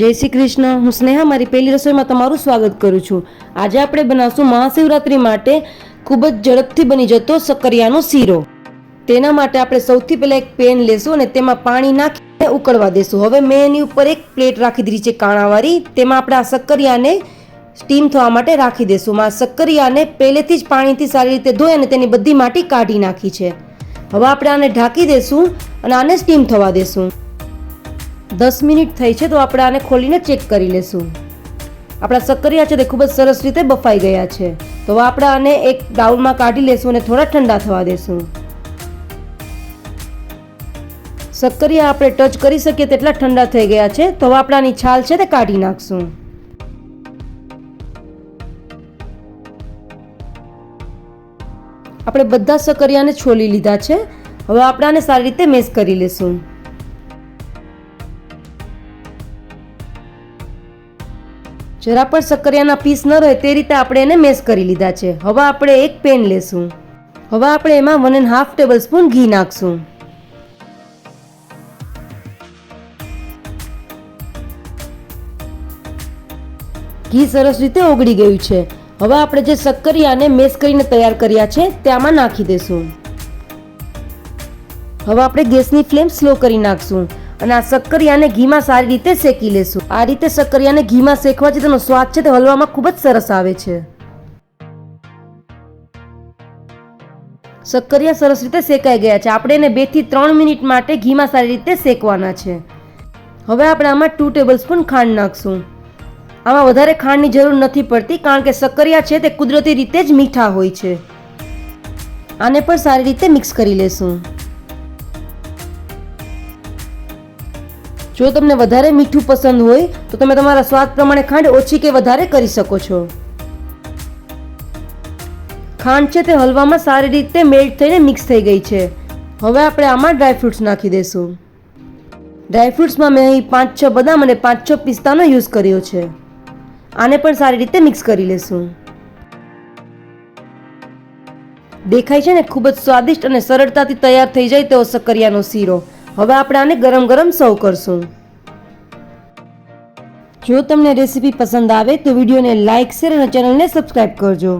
જય શ્રી કૃષ્ણ. હું સ્નેહા, મારી પહેલી રસોઈમાં તમારું સ્વાગત કરું છું. આજે આપણે બનાવશું મહાશિવરાત્રિ માટે ખૂબ જ ઝડપથી બની જતો સક્કરિયાનો શીરો. તેના માટે આપણે સૌથી પહેલાં એક પેન લેશું અને તેમાં પાણી નાખીને ઉકળવા દેશું. હવે મેં એની ઉપર એક પ્લેટ રાખી દીધી છે કાણાવાળી. તેમાં આપણે આ સક્કરિયાને સ્ટીમ થવા માટે રાખી દેશું. આ સક્કરિયાને પહેલેથી જ પાણીથી સારી રીતે ધોઈ અને તેની બધી માટી કાઢી નાખી છે. હવે આપણે આને ઢાંકી દેશું અને આને સ્ટીમ થવા દેશું. દસ મિનિટ થઈ છે તો આપણે આને ખોલીને ચેક કરી લેશું. આપણા સક્કરિયા છે તે ખૂબ જ સરસ રીતે બફાઈ ગયા છે. તો આપણે આને એક બાઉલમાં કાઢી લેશું અને થોડા ઠંડા થવા દેશું. સક્કરિયા આપણે ટચ કરી શકીએ તેટલા ઠંડા થઈ ગયા છે. તો હવે આપણે છાલ છે તે કાઢી નાખશું. આપણે બધા સક્કરિયાને છોલી લીધા છે. હવે આપણે આને સારી રીતે મેશ કરી લેશું. જરા પણ સક્કરિયાના પીસ ન રહે તે રીતે આપણે એને મેશ કરી લીધા છે. હવે આપણે એક પેન લેશું. હવે આપણે એમાં one and half tablespoon ઘી નાખશું. ઘી સરસ રીતે ઓગળી ગયું છે. હવે આપણે જે સક્કરિયાને મેશ કરીને તૈયાર કર્યા છે તે આમાં નાખી દેશું. હવે આપણે ગેસની ફ્લેમ સ્લો કરી નાખશું. અને આ સક્કરિયાને ઘીમાં સારી રીતે શેકી લેશું. આ રીતે સક્કરિયાને ઘીમાં શેકવાથી તેનો સ્વાદ છે તે હલવામાં ખૂબ જ સરસ આવે છે. સક્કરિયા સરસ રીતે શેકાઈ ગયા છે. આપણે એને બેથી ત્રણ મિનિટ માટે ઘીમાં સારી રીતે શેકવાના છે. હવે આપણે આમાં ટુ ટેબલ સ્પૂન ખાંડ નાખશું. આમાં વધારે ખાંડની જરૂર નથી પડતી, કારણ કે સક્કરિયા છે તે કુદરતી રીતે જ મીઠા હોય છે. આને પણ સારી રીતે મિક્સ કરી લેશું. જો તમને વધારે મીઠું પસંદ હોય, તો તમે તમારા સ્વાદ પ્રમાણે ખાંડ ઓછી કે વધારે કરી શકો છો. ખાંડ છે તે હલવામાં સારી રીતે મેલ્ટ થઈને મિક્સ થઈ ગઈ છે. હવે આપણે આમાં ડ્રાયફ્રૂટ્સ નાખી દઈશું ડ્રાયફ્રૂટ્સમાં મેં અહીં પાંચ છ બદામ અને પાંચ છ પિસ્તાનો યુઝ કર્યો છે. આને પણ સારી રીતે મિક્સ કરી લેશું. દેખાય છે ને, ખૂબ જ સ્વાદિષ્ટ અને સરળતાથી તૈયાર થઈ જાય તેવો સક્કરિયાનો શીરો. હવે આપણે આને ગરમ ગરમ સર્વ કરશું. જો તમને રેસીપી પસંદ આવે તો વિડીયોને લાઇક શેર અને ચેનલને સબસ્ક્રાઈબ કરજો.